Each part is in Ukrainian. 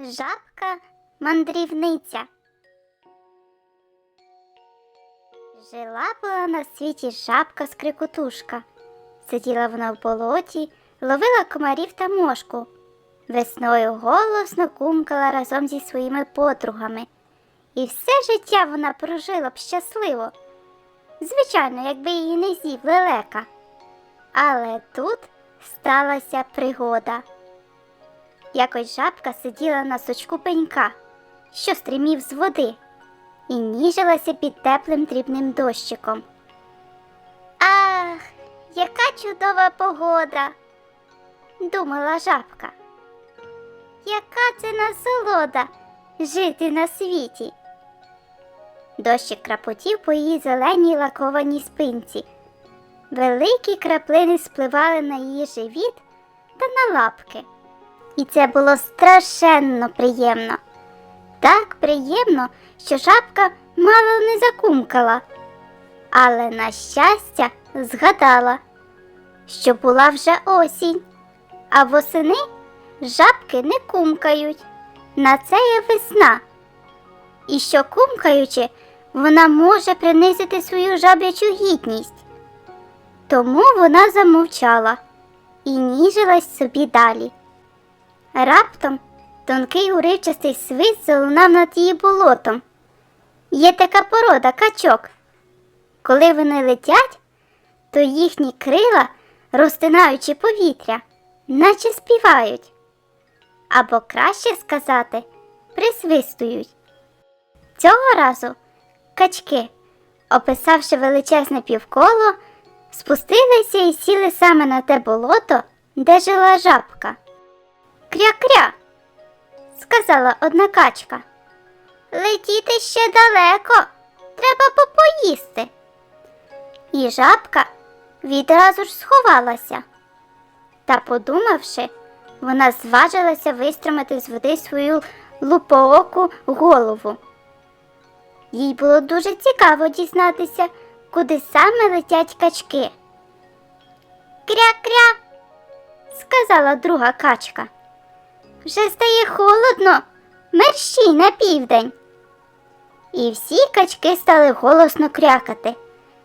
Жабка мандрівниця. Жила була на світі жабка скрикотушка. Сиділа вона в болоті, ловила комарів та мошку. Весною голосно кумкала разом зі своїми подругами. І все життя вона прожила б щасливо. Звичайно, якби її не з'їв лелека. Але тут сталася пригода. Якось жабка сиділа на сучку пенька, що стрімів з води, і ніжилася під теплим дрібним дощиком. Ах, яка чудова погода, думала жабка. Яка це насолода жити на світі. Дощик крапотів по її зеленій лакованій спинці. Великі краплини спливали на її живіт та на лапки. І це було страшенно приємно. Так приємно, що жабка мало не закумкала. Але, на щастя, згадала, що була вже осінь, а восени жабки не кумкають. На це є весна. І що кумкаючи, вона може принизити свою жаб'ячу гідність. Тому вона замовчала і ніжилась собі далі. Раптом тонкий уривчастий свист залунав над її болотом. Є така порода качок. Коли вони летять, то їхні крила, розтинаючи повітря, наче співають. Або краще сказати, присвистують. Цього разу качки, описавши величезне півколо, спустилися і сіли саме на те болото, де жила жабка. Кря-кря, сказала одна качка. Летіти ще далеко, треба попоїсти. І жабка відразу ж сховалася. Та, подумавши, вона зважилася вистромити з води свою лупооку голову. Їй було дуже цікаво дізнатися, куди саме летять качки. Кря-кря, сказала друга качка. Вже стає холодно, мерщій на південь. І всі качки стали голосно крякати,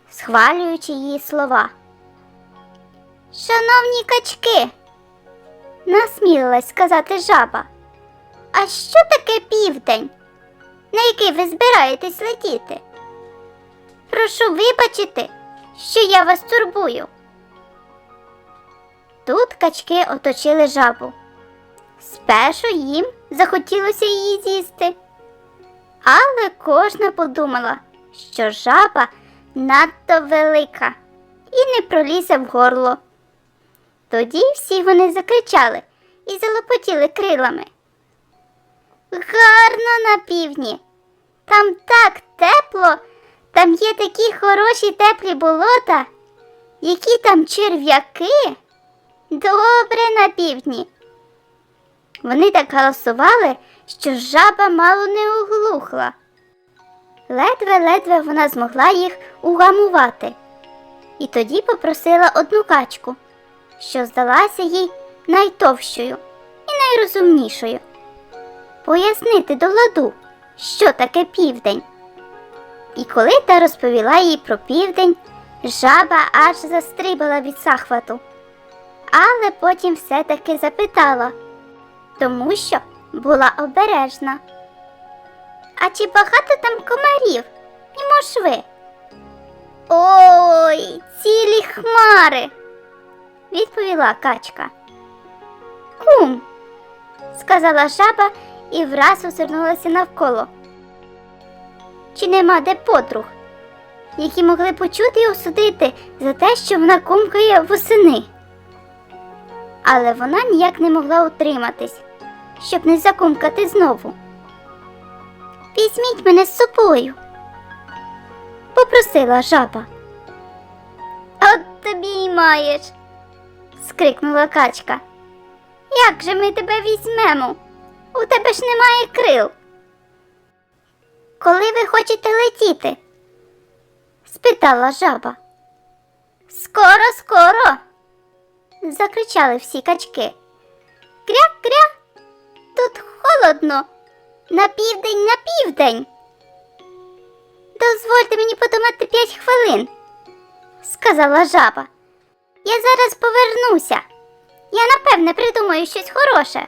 схвалюючи її слова. Шановні качки, насмілилась сказати жаба. А що таке південь, на який ви збираєтесь летіти? Прошу вибачити, що я вас турбую. Тут качки оточили жабу. Спершу їм захотілося її з'їсти. Але кожна подумала, що жаба надто велика і не пролізе в горло. Тоді всі вони закричали і залопотіли крилами. Гарно на півдні. Там так тепло, там є такі хороші теплі болота, які там черв'яки. Добре на півдні. Вони так галасували, що жаба мало не оглухла. Ледве-ледве вона змогла їх угамувати. І тоді попросила одну качку, що здалася їй найтовщою і найрозумнішою. Пояснити до ладу, що таке південь. І коли та розповіла їй про південь, жаба аж застрибала від захвату. Але потім все-таки запитала тому що була обережна. А чи багато там комарів і мошви? Ой, цілі хмари, відповіла качка. Кум, сказала жаба і враз озирнулася навколо. Чи нема де подруг, які могли почути і осудити за те, що вона кумкає восени? Але вона ніяк не могла утриматись, щоб не закумкати знову. Візьміть мене з собою, попросила жаба. От тобі й маєш, скрикнула качка. Як же ми тебе візьмемо? У тебе ж немає крил. Коли ви хочете летіти? спитала жаба. Скоро, скоро закричали всі качки. Кря-кря, тут холодно. На південь, на південь. Дозвольте мені подумати п'ять хвилин, сказала жаба. Я зараз повернуся. Я напевне придумаю щось хороше.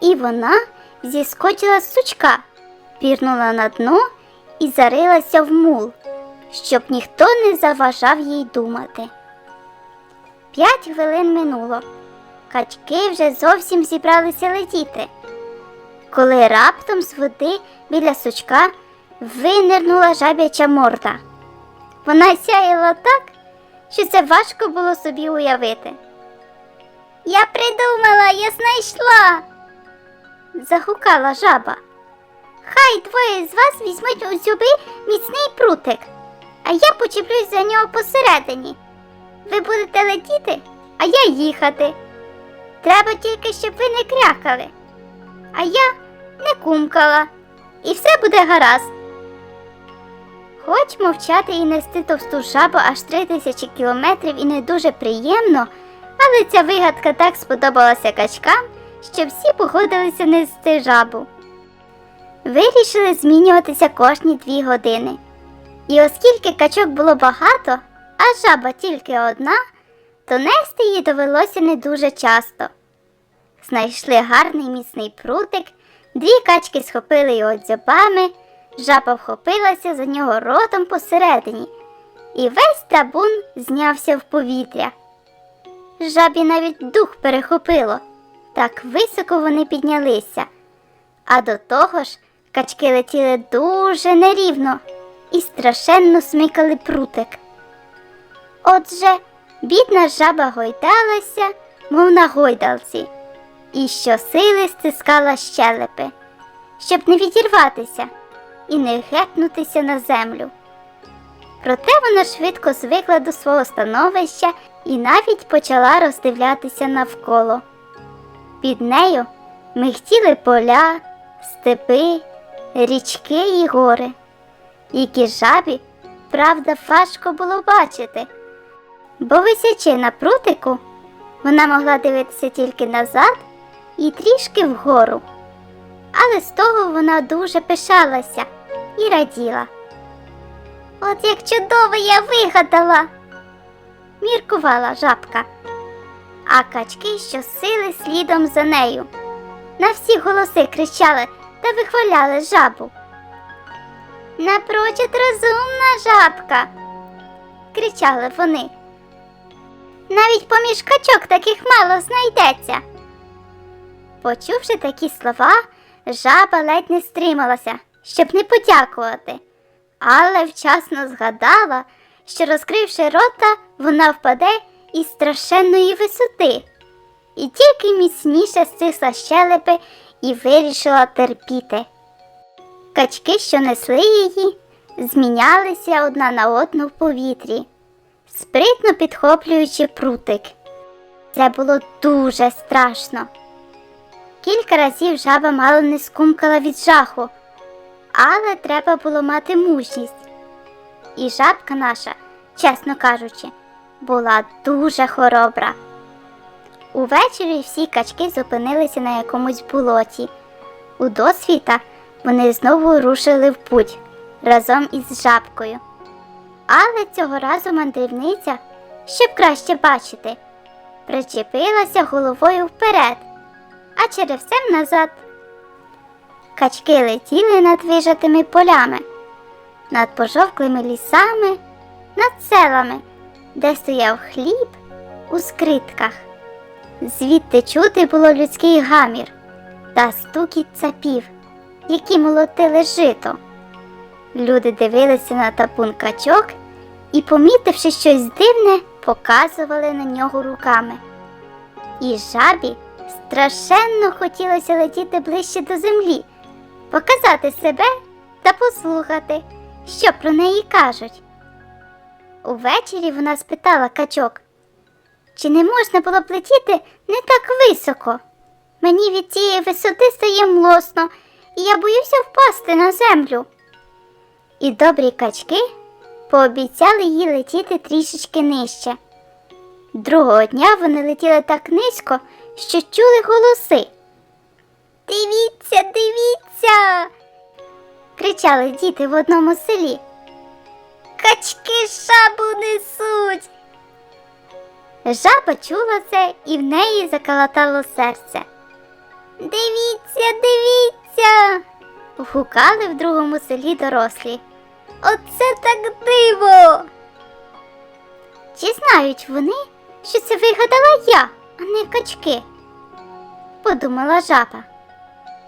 І вона зіскочила з сучка, пірнула на дно і зарилася в мул, щоб ніхто не заважав їй думати. П'ять хвилин минуло. Качки вже зовсім зібралися летіти. Коли раптом з води біля сучка винирнула жаб'яча морда. Вона сяяла так, що це важко було собі уявити. Я придумала, я знайшла. загукала жаба. Хай двоє з вас візьмуть у зуби міцний прутик, а я почеплюсь за нього посередині. Ви будете летіти, а я їхати. Треба тільки, щоб ви не крякали, а я не кумкала, і все буде гаразд. Хоч мовчати і нести товсту жабу аж три тисячі кілометрів і не дуже приємно, але ця вигадка так сподобалася качкам, що всі погодилися нести жабу. Вирішили змінюватися кожні дві години. І оскільки качок було багато, а жаба тільки одна, то нести її довелося не дуже часто. Знайшли гарний міцний прутик, дві качки схопили його дзьобами, жаба вхопилася за нього ротом посередині, і весь табун знявся в повітря. Жабі навіть дух перехопило, так високо вони піднялися, а до того ж качки летіли дуже нерівно і страшенно смикали прутик. Отже, бідна жаба гойдалася, мов на гойдалці, і щосили стискала щелепи, щоб не відірватися і не гепнутися на землю. Проте вона швидко звикла до свого становища і навіть почала роздивлятися навколо. Під нею михтіли поля, степи, річки і гори, які жабі, правда, важко було бачити, бо висячи на прутику, вона могла дивитися тільки назад і трішки вгору. Але з того вона дуже пишалася і раділа. От як чудово я вигадала, міркувала жабка, а качки щосили слідом за нею. На всі голоси кричали та вихваляли жабу. Напрочуд розумна жабка, кричали вони. Навіть поміж качок таких мало знайдеться. Почувши такі слова, жаба ледь не стрималася, щоб не подякувати, але вчасно згадала, що, розкривши рота, вона впаде із страшенної висоти, і тільки міцніше стисла щелепи і вирішила терпіти. Качки, що несли її, змінялися одна на одну в повітрі, спритно підхоплюючи прутик. Це було дуже страшно. Кілька разів жаба мало не скумкала від жаху, але треба було мати мужність. І жабка наша, чесно кажучи, була дуже хоробра. Увечері всі качки зупинилися на якомусь болоті. У досвіта вони знову рушили в путь разом із жабкою. Але цього разу мандрівниця, щоб краще бачити, причепилася головою вперед, а черевцем назад. Качки летіли над вижатими полями, над пожовклими лісами, над селами, де стояв хліб у скритках. Звідти чути було людський гамір та стукіт цапів, які молотили жито. Люди дивилися на табун качок і, помітивши щось дивне, показували на нього руками. І жабі страшенно хотілося летіти ближче до землі, показати себе та послухати, що про неї кажуть. Увечері вона спитала качок, чи не можна було б летіти не так високо? Мені від цієї висоти стає млосно, і я боюся впасти на землю. І добрі качки пообіцяли їй летіти трішечки нижче. Другого дня вони летіли так низько, що чули голоси. Дивіться, дивіться. кричали діти в одному селі. Качки жабу несуть. Жаба чула це і в неї заколотало серце. Дивіться, дивіться. Гукали в другому селі дорослі. Оце так диво. Чи знають вони, що це вигадала я, а не качки? подумала жаба.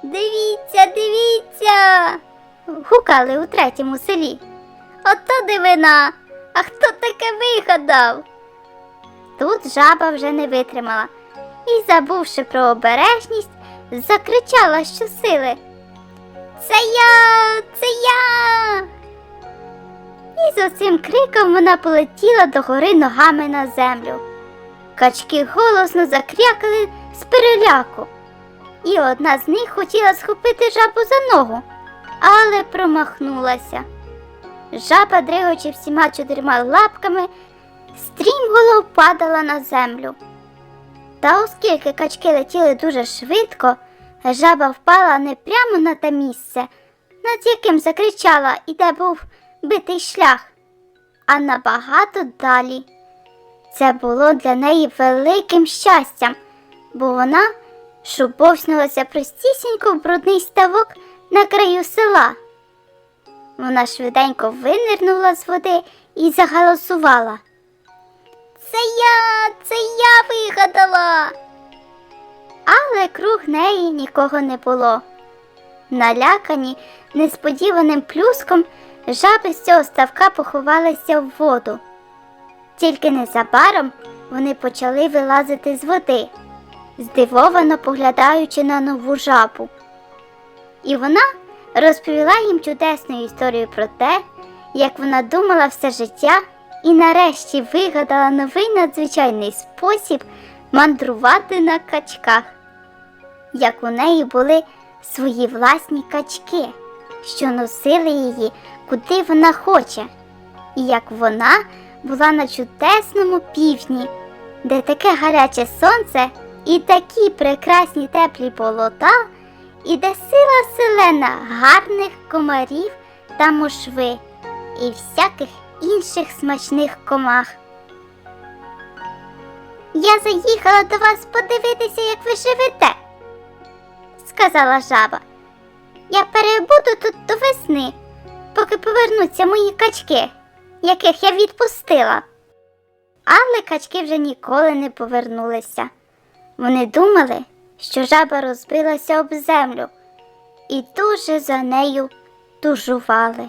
Дивіться, дивіться. гукали у третьому селі. Ото дивина. А хто таке вигадав? Тут жаба вже не витримала і, забувши про обережність, закричала щосили. Це я, це я. І з оцим криком вона полетіла догори ногами на землю. Качки голосно закрякали з переляку, і одна з них хотіла схопити жабу за ногу, але промахнулася. Жаба, дригочи всіма чотирма лапками, стрімголов падала на землю. Та оскільки качки летіли дуже швидко, жаба впала не прямо на те місце, над яким закричала і де був битий шлях, а набагато далі. Це було для неї великим щастям, бо вона шубовснулася простісінько в брудний ставок на краю села. Вона швиденько винирнула з води і загалосувала. Це я, це я вигадала. Але круг неї нікого не було. Налякані несподіваним плюском жаби з цього ставка поховалися в воду. Тільки незабаром вони почали вилазити з води, здивовано поглядаючи на нову жабу. І вона розповіла їм чудесну історію про те, як вона думала все життя і нарешті вигадала новий надзвичайний спосіб мандрувати на качках, як у неї були свої власні качки, що носили її куди вона хоче, і як вона була на чудесному півдні, де таке гаряче сонце і такі прекрасні теплі болота, і де сила селена гарних комарів та мошви і всяких інших смачних комах. Я заїхала до вас подивитися, як ви живете, сказала жаба. Я перебуду тут до весни, поки повернуться мої качки, яких я відпустила. Але качки вже ніколи не повернулися. Вони думали, що жаба розбилася об землю і дуже за нею тужували.